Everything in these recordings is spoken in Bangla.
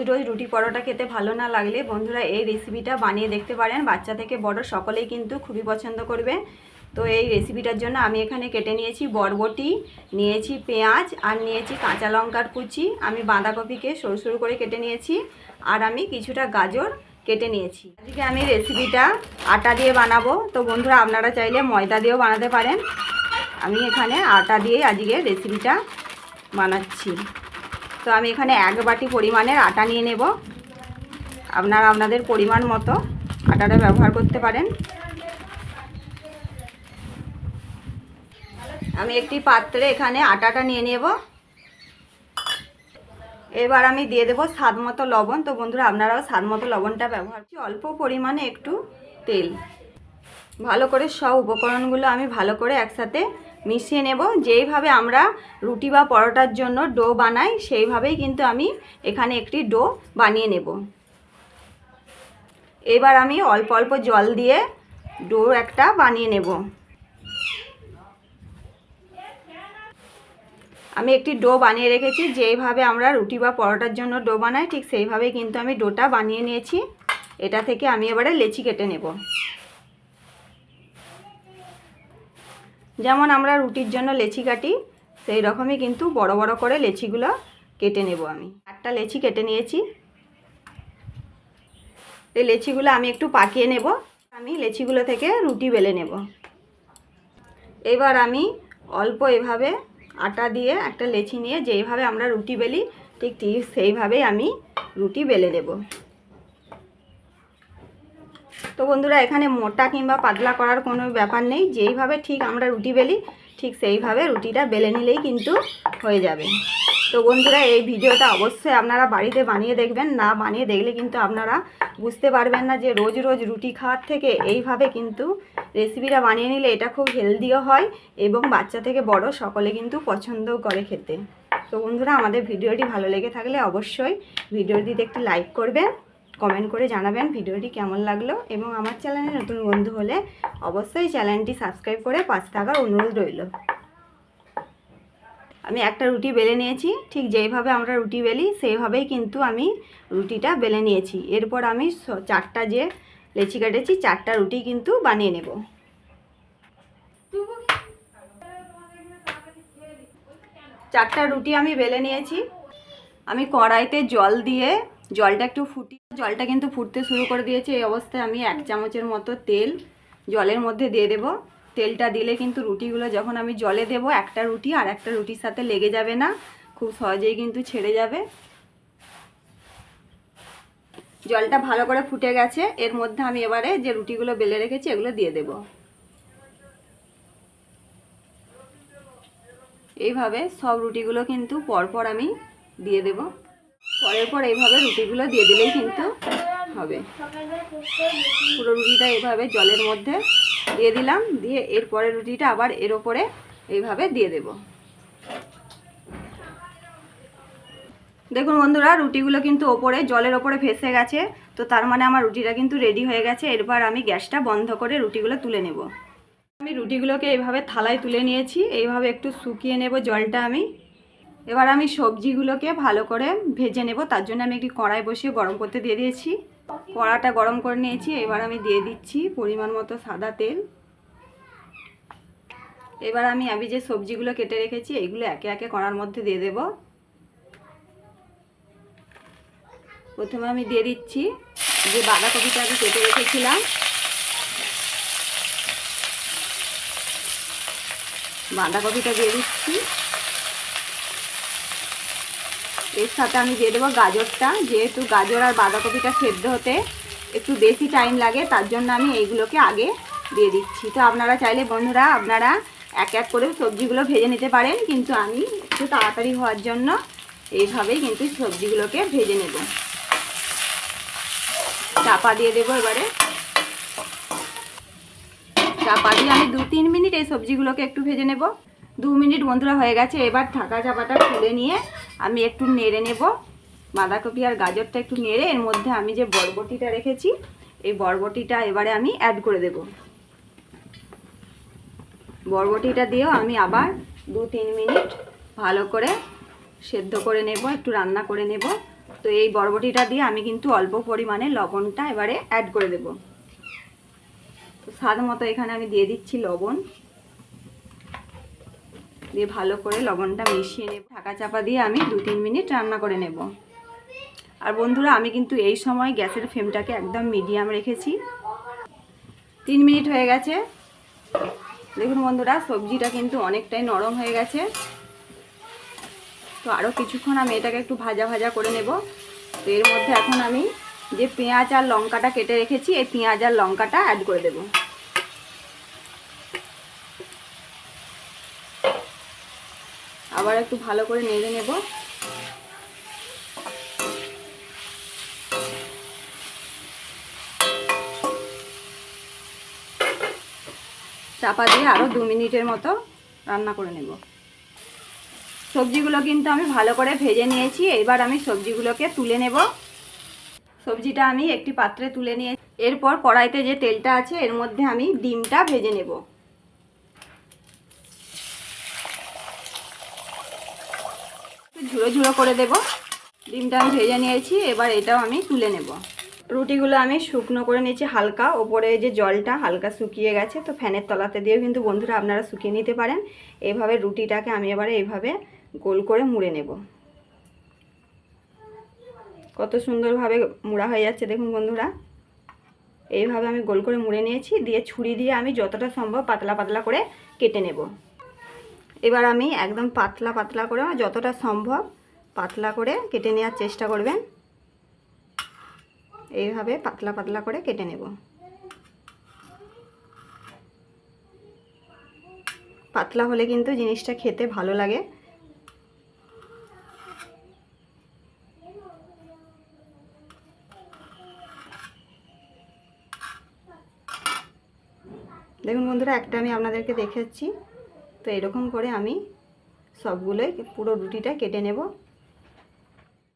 রোজ রোজ রুটি পরোটা খেতে ভালো না লাগলে বন্ধুরা এই রেসিপিটা বানিয়ে দেখতে পারেন। বাচ্চা থেকে বড় সকলেই কিন্তু খুবই পছন্দ করবে। তো এই রেসিপিটার জন্য আমি এখানে কেটে নিয়েছি বরবটি, নিয়েছি পেঁয়াজ আর নিয়েছি কাঁচা লঙ্কার কুচি। আমি বাঁধাকপিকে সরু সরু করে কেটে নিয়েছি আর আমি কিছুটা গাজর কেটে নিয়েছি। আজকে আমি রেসিপিটা আটা দিয়ে বানাবো। তো বন্ধুরা আপনারা চাইলে ময়দা দিয়েও বানাতে পারেন। আমি এখানে আটা দিয়ে আজকে রেসিপিটা বানাচ্ছি। তো আমি এখানে এক বাটি পরিমাণের আটা নিয়ে নেব। আপনারা আপনাদের পরিমাণ মতো আটাটা ব্যবহার করতে পারেন। আমি একটি পাত্রে এখানে আটাটা নিয়ে নেব। এবার আমি দিয়ে দেবো স্বাদ মতো লবণ। তো বন্ধুরা, আপনারাও স্বাদ মতো লবণটা ব্যবহার করছি অল্প পরিমাণে একটু তেল। ভালো করে সব উপকরণগুলো আমি ভালো করে একসাথে মিশিয়ে নেব। যেইভাবে আমরা রুটি বা পরোটার জন্য ডো বানাই, সেইভাবেই কিন্তু আমি এখানে একটি ডো বানিয়ে নেব। এবার আমি অল্প অল্প জল দিয়ে ডো একটা বানিয়ে নেব। আমি একটি ডো বানিয়ে রেখেছি, যেইভাবে আমরা রুটি বা পরোটার জন্য ডো বানাই, ঠিক সেইভাবেই কিন্তু আমি ডোটা বানিয়ে নিয়েছি। এটা থেকে আমি এবারে লেচি কেটে নেব। যেমন আমরা রুটির জন্য লেচি কাটি, সেই রকমই কিন্তু বড় বড় করে লেচিগুলো কেটে নেব আমি। একটা লেচি কেটে নিয়েছি। এই লেচিগুলো আমি একটু পাকিয়ে নেব। আমি লেচিগুলো থেকে রুটি বেলে নেব। এবার আমি অল্প এভাবে আটা দিয়ে একটা লেচি নিয়ে যেইভাবে আমরা রুটি বেলি, ঠিক ঠিক সেইভাবেই আমি রুটি বেলে নেব। তো বন্ধুরা, এখানে মোটা কিংবা পাতলা করার কোনো ব্যাপার নেই। যেইভাবে ঠিক আমরা রুটি বেলি, ঠিক সেইভাবে রুটিটা বেলে নিলেই কিন্তু হয়ে যাবে। তো বন্ধুরা, এই ভিডিওটা অবশ্যই আপনারা বাড়িতে বানিয়ে দেখবেন। না বানিয়ে দেখলে কিন্তু আপনারা বুঝতে পারবেন না যে রোজ রোজ রুটি খাওয়ার থেকে এইভাবে কিন্তু রেসিপিটা বানিয়ে নিলে এটা খুব হেলদিও হয় এবং বাচ্চা থেকে বড় সকলে কিন্তু পছন্দও করে খেতে। তো বন্ধুরা, আমাদের ভিডিওটি ভালো লেগে থাকলে অবশ্যই ভিডিওটিতে একটি লাইক করবেন। কমেন্ট করে জানাবেন ভিডিওটি কেমন লাগল এবং আমার চ্যানেলে নতুন বন্ধু হলে অবশ্যই চ্যানেলটি সাবস্ক্রাইব করে পাশে থাকার অনুরোধ রইল। আমি একটা রুটি বেলে নিয়েছি, ঠিক যেইভাবে আমরা রুটি বেলি সেইভাবেই কিন্তু আমি রুটিটা বেলে নিয়েছি। এরপর আমি চারটা যে লেচি কেটেছি, চারটা রুটি কিন্তু বানিয়ে নেব। চারটা রুটি আমি বেলে নিয়েছি। আমি কড়াইতে জল দিয়ে জলটা একটু ফুটি জলটা কিন্তু ফুটতে শুরু করে দিয়েছে, এই অবস্থায় আমি এক চামচের মতো তেল জলের মধ্যে দিয়ে দেব। তেলটা দিলে কিন্তু রুটিগুলো যখন আমি জলে দেব, একটা রুটি আর একটা রুটির সাথে লেগে যাবে না, খুব সহজেই কিন্তু ছেড়ে যাবে। জলটা ভালো করে ফুটে গেছে, এর মধ্যে আমি এবারে যে রুটিগুলো বেলে রেখেছি এগুলো দিয়ে দেব। এইভাবে সব রুটিগুলো কিন্তু পরপর আমি দিয়ে দেব। পরের পর এইভাবে রুটিগুলো দিয়ে দিলেই কিন্তু হবে। পুরো রুটিটা এইভাবে জলের মধ্যে দিয়ে দিলাম, দিয়ে এরপরে রুটিটা আবার এর ওপরে এইভাবে দিয়ে দেব। দেখুন বন্ধুরা, রুটিগুলো কিন্তু ওপরে, জলের ওপরে ভেসে গেছে, তো তার মানে আমার রুটিটা কিন্তু রেডি হয়ে গেছে। এরপর আমি গ্যাসটা বন্ধ করে রুটিগুলো তুলে নেব। আমি রুটিগুলোকে এইভাবে থালায় তুলে নিয়েছি, এইভাবে একটু শুকিয়ে নেব জলটা আমি। এবার আমি সবজিগুলোকে ভালো করে ভেজে নেব। তার জন্য আমি একটি কড়াই বসিয়ে গরম করতে দিয়ে দিয়েছি। কড়াটা গরম করে নিয়েছি। এবার আমি দিয়ে দিচ্ছি পরিমাণ মতো সাদা তেল। এবার আমি আমি যে সবজিগুলো কেটে রেখেছি, এগুলো একে একে কড়ার মধ্যে দিয়ে দেব। প্রথমে আমি দিয়ে দিচ্ছি যে বাঁধাকপিটা আমি কেটে রেখেছিলাম। বাঁধাকপিটা দিয়ে দিচ্ছি। এর সাথে আমি দিয়ে দেবো গাজরটা। যেহেতু গাজর আর বাঁধাকপিটা সেদ্ধ হতে একটু বেশি টাইম লাগে, তার জন্য আমি এইগুলোকে আগে দিয়ে দিচ্ছি। তো আপনারা চাইলে বন্ধুরা, আপনারা এক এক করে সবজিগুলো ভেজে নিতে পারেন, কিন্তু আমি একটু তাড়াতাড়ি হওয়ার জন্য এইভাবেই কিন্তু সবজিগুলোকে ভেজে নেব। চাপা দিয়ে দেবো এবারে। চাপা দিয়ে আমি দু তিন মিনিট এই সবজিগুলোকে একটু ভেজে নেব। দু মিনিট বন্ধুরা হয়ে গেছে, এবার ঢাকা চাপাটা খুলে নিয়ে আমি একটু নেড়ে নেব। বাঁধাকপি আর গাজরটা একটু নেড়ে, এর মধ্যে আমি যে বরবটিটা রেখেছি, এই বরবটিটা এবারে আমি অ্যাড করে দেব। বরবটিটা দিয়েও আমি আবার দু তিন মিনিট ভালো করে সেদ্ধ করে নেব, একটু রান্না করে নেব। তো এই বরবটিটা দিয়ে আমি কিন্তু অল্প পরিমাণে লবণটা এবারে অ্যাড করে দেব। তো স্বাদ মতো এখানে আমি দিয়ে দিচ্ছি লবণ। দিয়ে ভালো করে লবণটা মিশিয়ে নেব। ঢাকা চাপা দিয়ে আমি দু তিন মিনিট রান্না করে নেব। আর বন্ধুরা, আমি কিন্তু এই সময় গ্যাসের ফ্লেমটাকে একদম মিডিয়াম রেখেছি। তিন মিনিট হয়ে গেছে। দেখুন বন্ধুরা, সবজিটা কিন্তু অনেকটাই নরম হয়ে গেছে। তো আরও কিছুক্ষণ আমি এটাকে একটু ভাজা ভাজা করে নেব। তো এর মধ্যে এখন আমি যে পেঁয়াজ আর লঙ্কাটা কেটে রেখেছি, এই পেঁয়াজ আর লঙ্কাটা অ্যাড করে দেব। আবার একটু ভালো করে নেড়ে নেব। চাপা দিয়ে আরও দু মিনিটের মতো রান্না করে নেব। সবজিগুলো কিন্তু আমি ভালো করে ভেজে নিয়েছি, এবার আমি সবজিগুলোকে তুলে নেব। সবজিটা আমি একটি পাত্রে তুলে নিয়ে এরপর কড়াইতে যে তেলটা আছে, এর মধ্যে আমি ডিমটা ভেজে নেব। ঝুড়ো ঝুড়ো করে দেব। ডিমটা আমি ভেজে নিয়েছি, এবার এটাও আমি তুলে নেব। রুটিগুলো আমি শুকনো করে নিয়েছি হালকা, ওপরে যে জলটা হালকা শুকিয়ে গেছে, তো ফ্যানের তলাতে দিয়েও কিন্তু বন্ধুরা আপনারা শুকিয়ে নিতে পারেন। এইভাবে রুটিটাকে আমি এবারে এইভাবে গোল করে মুড়ে নেব। কত সুন্দরভাবে মুড়া হয়ে যাচ্ছে, দেখুন বন্ধুরা। এইভাবে আমি গোল করে মুড়ে নিয়েছি, দিয়ে ছুরি দিয়ে আমি যতটা সম্ভব পাতলা পাতলা করে কেটে নেব। এবার আমি একদম পাতলা পাতলা করে যতটা সম্ভব পাতলা করে কেটে নেওয়ার চেষ্টা করবেন। এইভাবে পাতলা পাতলা করে কেটে নেব। পাতলা হলে কিন্তু জিনিসটা খেতে ভালো লাগে। দেখুন বন্ধুরা, একটা আমি আপনাদেরকে দেখাচ্ছি তো এরকম করে আমি সবগুলোই পুরো রুটিটা কেটে নেব।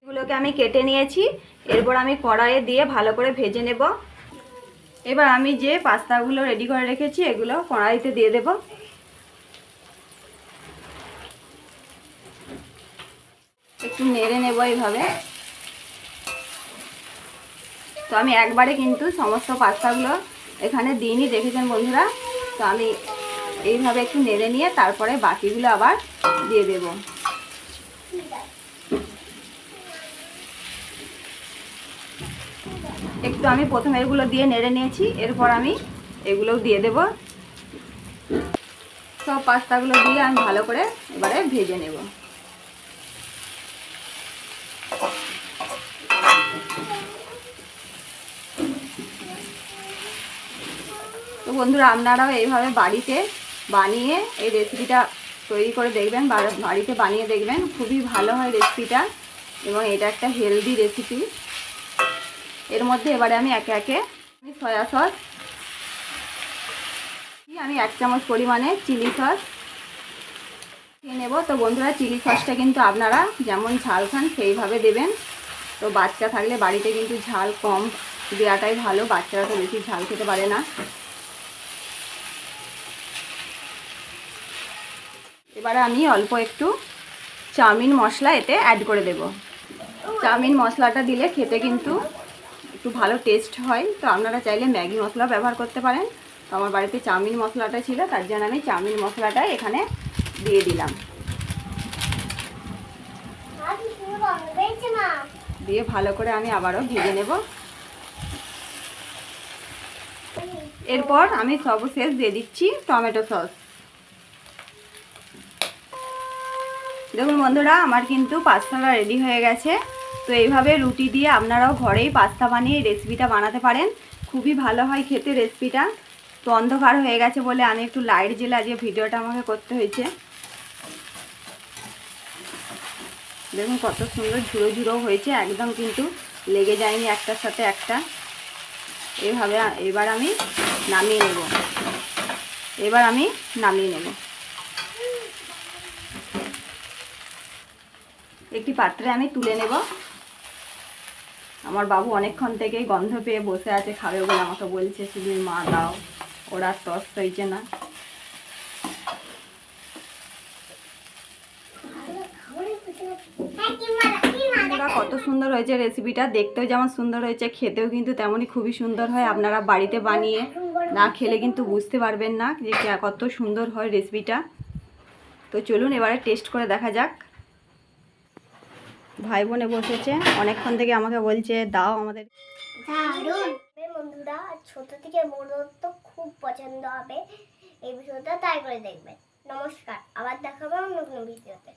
এগুলোকে আমি কেটে নিয়েছি, এরপর আমি কড়াইয়ে দিয়ে ভালো করে ভেজে নেব। এবার আমি যে পাস্তাগুলো রেডি করে রেখেছি, এগুলো কড়াইতে দিয়ে দেব। একটু নেড়ে নেব এইভাবে। তো আমি একবারে কিন্তু সমস্ত পাস্তাগুলো এখানে দিইনি, দেখেছেন বন্ধুরা? তো আমি এইভাবে একটু নেড়ে নিয়ে তারপরে বাকিগুলো আবার দিয়ে দেব। একটু আমি প্রথমে এগুলো দিয়ে নেড়ে নিয়েছি, এরপর আমি এগুলোও দিয়ে দেব। সব পাস্তাগুলো দিয়ে আমি ভালো করে এবারে ভেজে নেব। তো বন্ধুরা, আপনারাও এইভাবে বাড়িতে বানিয়ে এই রেসিপিটা তৈরি করে দেখবেন বাড়িতে বানিয়ে দেখবেন। খুবই ভালো হয় রেসিপিটা এবং এটা একটা হেলদি রেসিপি এর মধ্যে এবারে আমি একে একে সয়া সস আমি এক চামচ পরিমাণে চিলি সস দিয়ে নেব। তো বন্ধুরা চিলি সসটা কিন্তু আপনারা যেমন ঝাল খান, সেইভাবে দেবেন। তো বাচ্চা থাকলে বাড়িতে কিন্তু ঝাল কম দেওয়াটাই ভালো, বাচ্চারা তো বেশি ঝাল খেতে পারে না। এবারে আমি অল্প একটু চাউমিন মশলা এতে অ্যাড করে দেব। চাউমিন মশলাটা দিলে খেতে কিন্তু একটু ভালো টেস্ট হয়। তো আপনারা চাইলে ম্যাগি মশলা ব্যবহার করতে পারেন। তো আমার বাড়িতে চাউমিন মশলাটা ছিল, তার জন্য আমি চাউমিন মশলাটা এখানে দিয়ে দিলাম। দিয়ে ভালো করে আমি আবারও ভেজে নেব। এরপর আমি সর্বশেষ দিয়ে দিচ্ছি টমেটো সস। দেখুন বন্ধুরা, আমার কিন্তু পাস্তাটা রেডি হয়ে গেছে। তো এইভাবে রুটি দিয়ে আপনারাও ঘরেই পাস্তা বানিয়ে রেসিপিটা বানাতে পারেন। খুবই ভালো হয় খেতে রেসিপিটা তো অন্ধকার হয়ে গেছে বলে আমি একটু লাইট জেলে আজকে ভিডিওটা আমাকে করতে হয়েছে। দেখুন কত সুন্দর ঝুড়ো ঝুড়ো হয়েছে, একদম কিন্তু লেগে যায়নি একটার সাথে একটা। এভাবে এবার আমি নামিয়ে নেব। এবার আমি নামিয়ে নেব। একটি পাত্রে আমি তুলে নেব। আমার বাবু অনেকক্ষণ থেকেই গন্ধ পেয়ে বসে আছে, খাবে বলে আমাকে বলছে শুধু মা, দাও। ওরা টস হয়েছে না। কত সুন্দর হয়েছে রেসিপিটা দেখতেও যেমন সুন্দর হয়েছে, খেতেও কিন্তু তেমনই খুবই সুন্দর হয়। আপনারা বাড়িতে বানিয়ে না খেলে কিন্তু বুঝতে পারবেন না যে কত সুন্দর হয় রেসিপিটা তো চলুন এবারে টেস্ট করে দেখা যাক। ভাই বোনে বসেছে। অনেকক্ষণ থেকে আমাকে বলছে, দাও আমাদের বন্ধুরা, ছোট থেকে বড় তো খুব পছন্দ হবে এই ভিডিওটা, তাই করে দেখবেন। নমস্কার, আবার দেখাবো অন্য কোনো ভিডিওতে।